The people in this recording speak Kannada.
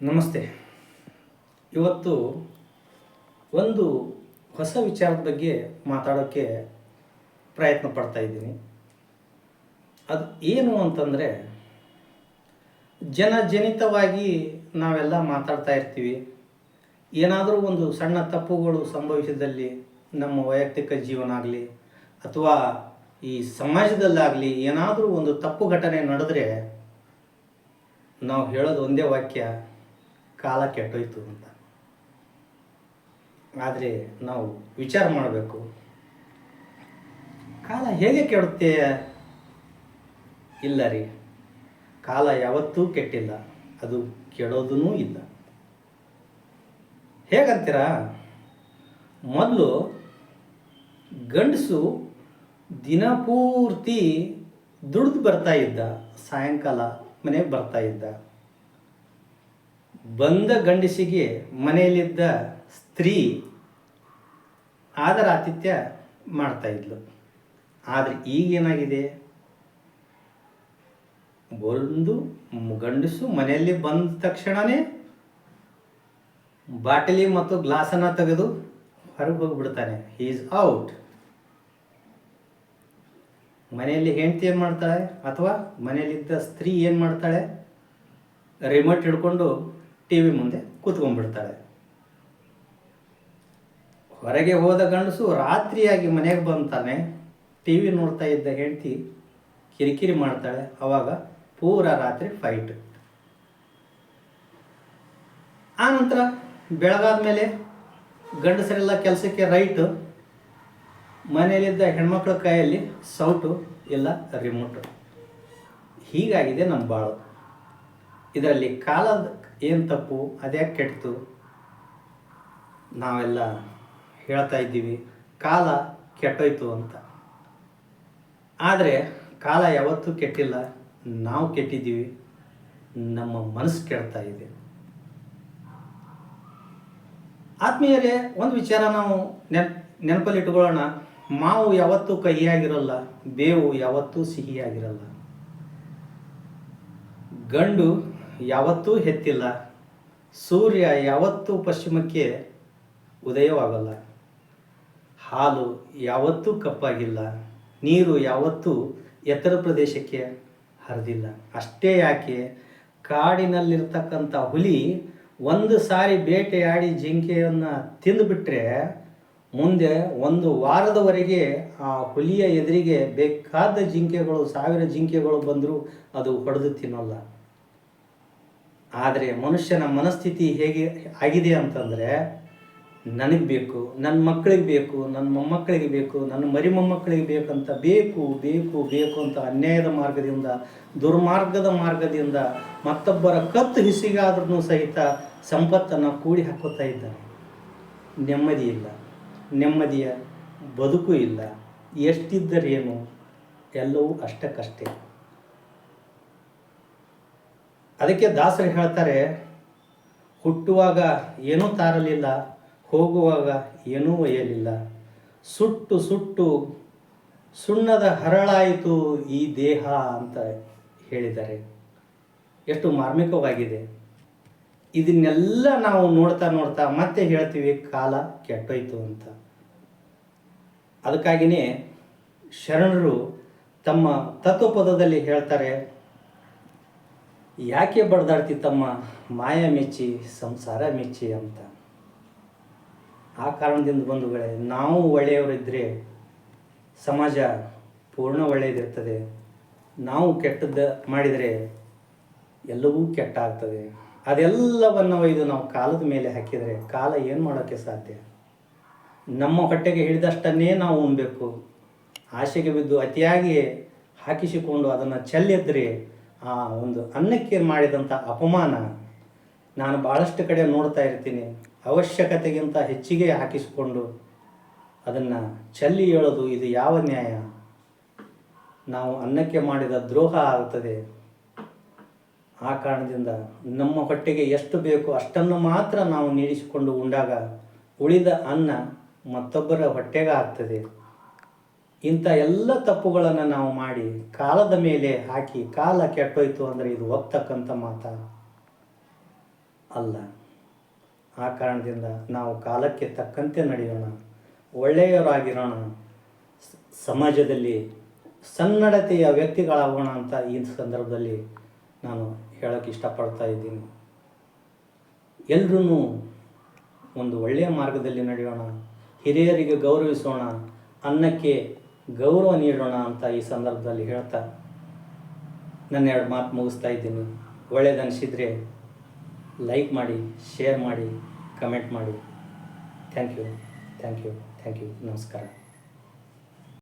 ನಮಸ್ತೆ. ಇವತ್ತು ಒಂದು ಹೊಸ ವಿಚಾರದ ಬಗ್ಗೆ ಮಾತಾಡೋಕ್ಕೆ ಪ್ರಯತ್ನ ಪಡ್ತಾ ಇದ್ದೀನಿ. ಅದು ಏನು ಅಂತಂದರೆ, ಜನಜನಿತವಾಗಿ ನಾವೆಲ್ಲ ಮಾತಾಡ್ತಾ ಇರ್ತೀವಿ. ಏನಾದರೂ ಒಂದು ಸಣ್ಣ ತಪ್ಪುಗಳು ಸಂಭವಿಸಿದಲ್ಲಿ ನಮ್ಮ ವೈಯಕ್ತಿಕ ಜೀವನ ಆಗಲಿ, ಅಥವಾ ಈ ಸಮಾಜದಲ್ಲಾಗಲಿ ಏನಾದರೂ ಒಂದು ತಪ್ಪು ಘಟನೆ ನಡೆದ್ರೆ ನಾವು ಹೇಳೋದು ಒಂದೇ ವಾಕ್ಯ ಕಾಲ ಕೆಟ್ಟೋಯ್ತು ಅಂತ. ಆದರೆ ನಾವು ವಿಚಾರ ಮಾಡಬೇಕು. ಕಾಲ ಹೇಗೆ ಕೆಡುತ್ತೆ? ಇಲ್ಲ ರೀ. ಕಾಲ ಯಾವತ್ತೂ ಕೆಟ್ಟಿಲ್ಲ. ಅದು ಕೆಡೋದೂ ಇಲ್ಲ. ಹೇಗಂತೀರಾ? ಮೊದಲು ಗಂಡಸು ದಿನಪೂರ್ತಿ ದುಡ್ದು ಬರ್ತಾ ಇದ್ದ. ಸಾಯಂಕಾಲ ಮನೆಗೆ ಬರ್ತಾ ಇದ್ದ. ಬಂದ ಗಂಡಸಿಗೆ ಮನೆಯಲ್ಲಿದ್ದ ಸ್ತ್ರೀ ಆದರ ಆತಿಥ್ಯ ಮಾಡ್ತಾ ಇದ್ಲು. ಆದರೆ ಈಗೇನಾಗಿದೆ ಒಂದು ಗಂಡಸು ಮನೆಯಲ್ಲಿ ಬಂದ ತಕ್ಷಣವೇ ಬಾಟಲಿ ಮತ್ತು ಗ್ಲಾಸನ್ನು ತೆಗೆದು ಹೊರಗೆ ಹೋಗ್ಬಿಡ್ತಾನೆ. ಹೀ ಈಸ್ ಔಟ್ ಮನೆಯಲ್ಲಿ ಹೆಂಡತಿ ಏನು ಮಾಡ್ತಾಳೆ? ಅಥವಾ ಮನೆಯಲ್ಲಿದ್ದ ಸ್ತ್ರೀ ಏನು ಮಾಡ್ತಾಳೆ? ರಿಮೋಟ್ ಹಿಡ್ಕೊಂಡು ಟಿ ವಿ ಮುಂದೆ ಕೂತ್ಕೊಂಡ್ಬಿಡ್ತಾಳೆ ಹೊರಗೆ ಹೋದ ಗಂಡಸು ರಾತ್ರಿಯಾಗಿ ಮನೆಗೆ ಬಂತಾನೆ ಟಿ ವಿ ನೋಡ್ತಾ ಇದ್ದ ಹೆಂಡತಿ ಕಿರಿಕಿರಿ ಮಾಡ್ತಾಳೆ, ಅವಾಗ ಪೂರ ರಾತ್ರಿ ಫೈಟ್ ಆನಂತರ ನಂತರ ಬೆಳಗಾದ ಮೇಲೆ ಗಂಡಸರೆಲ್ಲ ಕೆಲಸಕ್ಕೆ ರೈಟ್ ಮನೆಯಲ್ಲಿದ್ದ ಹೆಣ್ಮಕ್ಳ ಕೈಯಲ್ಲಿ ಸೌಟು, ಇಲ್ಲ ರಿಮೋಟು ಹೀಗಾಗಿದೆ ನಮ್ಮ ಬಾಳು. ಇದರಲ್ಲಿ ಕಾಲದ ಏನು ತಪ್ಪು, ಅದ್ಯಾಕೆ ಕೆಡ್ತು ನಾವೆಲ್ಲ ಹೇಳ್ತಾ ಇದ್ದೀವಿ, ಕಾಲ ಕೆಟ್ಟೋಯ್ತು ಅಂತ. ಆದರೆ ಕಾಲ ಯಾವತ್ತೂ ಕೆಟ್ಟಿಲ್ಲ, ನಾವು ಕೆಟ್ಟಿದ್ದೀವಿ, ನಮ್ಮ ಮನಸ್ಸು ಕೆಡ್ತಾ ಇದೆ. ಆತ್ಮೀಯರೇ, ಒಂದು ವಿಚಾರ ನಾವು ನೆನ್ ನೆನಪಲ್ಲಿ ಇಟ್ಕೊಳ್ಳೋಣ ಮಾವು ಯಾವತ್ತೂ ಕಹಿಯಾಗಿರಲ್ಲ, ಬೇವು ಯಾವತ್ತೂ ಸಿಹಿಯಾಗಿರಲ್ಲ. ಗಂಡು ಯಾವತ್ತೂ ಹೆತ್ತಿಲ್ಲ. ಸೂರ್ಯ ಯಾವತ್ತೂ ಪಶ್ಚಿಮಕ್ಕೆ ಉದಯವಾಗಲ್ಲ. ಹಾಲು ಯಾವತ್ತೂ ಕಪ್ಪಾಗಿಲ್ಲ. ನೀರು ಯಾವತ್ತೂ ಎತ್ತರ ಪ್ರದೇಶಕ್ಕೆ ಹರಿದಿಲ್ಲ. ಅಷ್ಟೇ ಯಾಕೆ? ಕಾಡಿನಲ್ಲಿರ್ತಕ್ಕಂಥ ಹುಲಿ ಒಂದು ಸಾರಿ ಬೇಟೆಯಾಡಿ ಜಿಂಕೆಯನ್ನು ತಿಂದುಬಿಟ್ರೆ ಮುಂದೆ ಒಂದು ವಾರದವರೆಗೆ ಆ ಹುಲಿಯ ಎದುರಿಗೆ ಬೇಕಾದ ಜಿಂಕೆಗಳು, ಸಾವಿರ ಜಿಂಕೆಗಳು ಬಂದರೂ ಅದು ಹೊಡೆದು ತಿನ್ನೋಲ್ಲ. ಆದರೆ ಮನುಷ್ಯನ ಮನಸ್ಥಿತಿ ಹೇಗೆ ಆಗಿದೆ ಅಂತಂದರೆ, ನನಗೆ ಬೇಕು ನನ್ನ ಮಕ್ಕಳಿಗೆ ಬೇಕು ನನ್ನ ಮೊಮ್ಮಕ್ಕಳಿಗೆ ಬೇಕು ನನ್ನ ಮರಿ ಮೊಮ್ಮಕ್ಕಳಿಗೆ ಬೇಕಂತ ಬೇಕು ಬೇಕು ಬೇಕು ಅಂತ ಅನ್ಯಾಯದ ಮಾರ್ಗದಿಂದ, ದುರ್ಮಾರ್ಗದ ಮಾರ್ಗದಿಂದ ಮತ್ತೊಬ್ಬರ ಕತ್ತು ಹಿಸಿಗಾದ್ರೂ ಸಹಿತ ಸಂಪತ್ತನ್ನು ಕೂಡಿ ಹಾಕೋತಾ ಇದ್ದಾನೆ. ನೆಮ್ಮದಿ ಇಲ್ಲ. ನೆಮ್ಮದಿಯ ಬದುಕು ಇಲ್ಲ. ಎಷ್ಟಿದ್ದರೇನು? ಎಲ್ಲವೂ ಅಷ್ಟಕ್ಕಷ್ಟೇ. ಅದಕ್ಕೆ ದಾಸರು ಹೇಳ್ತಾರೆ, ಹುಟ್ಟುವಾಗ ಏನೂ ತಾರಲಿಲ್ಲ, ಹೋಗುವಾಗ ಏನೂ ಒಯ್ಯಲಿಲ್ಲ. ಸುಟ್ಟು ಸುಟ್ಟು ಸುಣ್ಣದ ಹರಳಾಯಿತು ಈ ದೇಹ ಅಂತ ಹೇಳಿದ್ದಾರೆ. ಎಷ್ಟು ಮಾರ್ಮಿಕವಾಗಿದೆ. ಇದನ್ನೆಲ್ಲ ನಾವು ನೋಡ್ತಾ ನೋಡ್ತಾ ಮತ್ತೆ ಹೇಳ್ತೀವಿ, ಕಾಲ ಕೆಟ್ಟೋಯ್ತು ಅಂತ. ಅದಕ್ಕಾಗಿಯೇ ಶರಣರು ತಮ್ಮ ತತ್ವಪದದಲ್ಲಿ ಹೇಳ್ತಾರೆ ಯಾಕೆ ಬಡ್ದಾಡ್ತಿ ತಮ್ಮ ಮಾಯ ಮೆಚ್ಚಿ, ಸಂಸಾರ ಮೆಚ್ಚಿ ಅಂತ? ಆ ಕಾರಣದಿಂದ ಬಂಧುಗಳೇ ನಾವು ಒಳ್ಳೆಯವರಿದ್ದರೆ ಸಮಾಜ ಪೂರ್ಣ ಒಳ್ಳೆಯದಿರ್ತದೆ. ನಾವು ಕೆಟ್ಟದ್ದು ಮಾಡಿದರೆ ಎಲ್ಲವೂ ಕೆಟ್ಟ ಆಗ್ತದೆ ಅದೆಲ್ಲವನ್ನು ಒಯ್ದು ನಾವು ಕಾಲದ ಮೇಲೆ ಹಾಕಿದರೆ ಕಾಲ ಏನು ಮಾಡೋಕ್ಕೆ ಸಾಧ್ಯ? ನಮ್ಮ ಹೊಟ್ಟೆಗೆ ಹಿಡಿದಷ್ಟನ್ನೇ ನಾವು ಉಣ್ಬೇಕು. ಆಸೆಗೆ ಬಿದ್ದು ಅತಿಯಾಗಿ ಹಾಕಿಸಿಕೊಂಡು ಅದನ್ನು ಚೆಲ್ಲಿದ್ರೆ ಆ ಒಂದು ಅನ್ನಕ್ಕೆ ಮಾಡಿದಂಥ ಅಪಮಾನ ನಾನು ಭಾಳಷ್ಟು ಕಡೆ ನೋಡ್ತಾ ಇರ್ತೀನಿ. ಅವಶ್ಯಕತೆಗಿಂತ ಹೆಚ್ಚಿಗೆ ಹಾಕಿಸಿಕೊಂಡು ಅದನ್ನು ಚಲ್ಲಿ ಹೇಳೋದು ಇದು ಯಾವ ನ್ಯಾಯ? ನಾವು ಅನ್ನಕ್ಕೆ ಮಾಡಿದ ದ್ರೋಹ ಆಗ್ತದೆ. ಆ ಕಾರಣದಿಂದ ನಮ್ಮ ಹೊಟ್ಟೆಗೆ ಎಷ್ಟು ಬೇಕು ಅಷ್ಟನ್ನು ಮಾತ್ರ ನಾವು ನೀಡಿಸಿಕೊಂಡು ಉಂಡಾಗ ಉಳಿದ ಅನ್ನ ಮತ್ತೊಬ್ಬರ ಹೊಟ್ಟೆಗೆ ಆಗ್ತದೆ. ಇಂಥ ಎಲ್ಲ ತಪ್ಪುಗಳನ್ನು ನಾವು ಮಾಡಿ ಕಾಲದ ಮೇಲೆ ಹಾಕಿ ಕಾಲ ಕೆಟ್ಟೋಯ್ತು ಅಂದರೆ ಇದು ಒಪ್ತಕ್ಕಂಥ ಮಾತ ಅಲ್ಲ. ಆ ಕಾರಣದಿಂದ ನಾವು ಕಾಲಕ್ಕೆ ತಕ್ಕಂತೆ ನಡೆಯೋಣ, ಒಳ್ಳೆಯವರಾಗಿರೋಣ, ಸಮಾಜದಲ್ಲಿ ಸನ್ನಡತೆಯ ವ್ಯಕ್ತಿಗಳಾಗೋಣ ಅಂತ ಈ ಸಂದರ್ಭದಲ್ಲಿ ನಾನು ಹೇಳೋಕ್ಕೆ ಇಷ್ಟಪಡ್ತಾ ಇದ್ದೀನಿ. ಎಲ್ಲರೂ ಒಂದು ಒಳ್ಳೆಯ ಮಾರ್ಗದಲ್ಲಿ ನಡೆಯೋಣ, ಹಿರಿಯರಿಗೆ ಗೌರವಿಸೋಣ, ಅನ್ನಕ್ಕೆ ಗೌರವ ನೀಡೋಣ ಅಂತ ಈ ಸಂದರ್ಭದಲ್ಲಿ ಹೇಳ್ತಾ ನನ್ನ ಎರಡು ಮಾತು ಮುಗಿಸ್ತಾ ಇದ್ದೀನಿ. ಒಳ್ಳೇದನಿಸಿದರೆ ಲೈಕ್ ಮಾಡಿ ಶೇರ್ ಮಾಡಿ ಕಮೆಂಟ್ ಮಾಡಿ. Thank you thank you thank you ನಮಸ್ಕಾರ.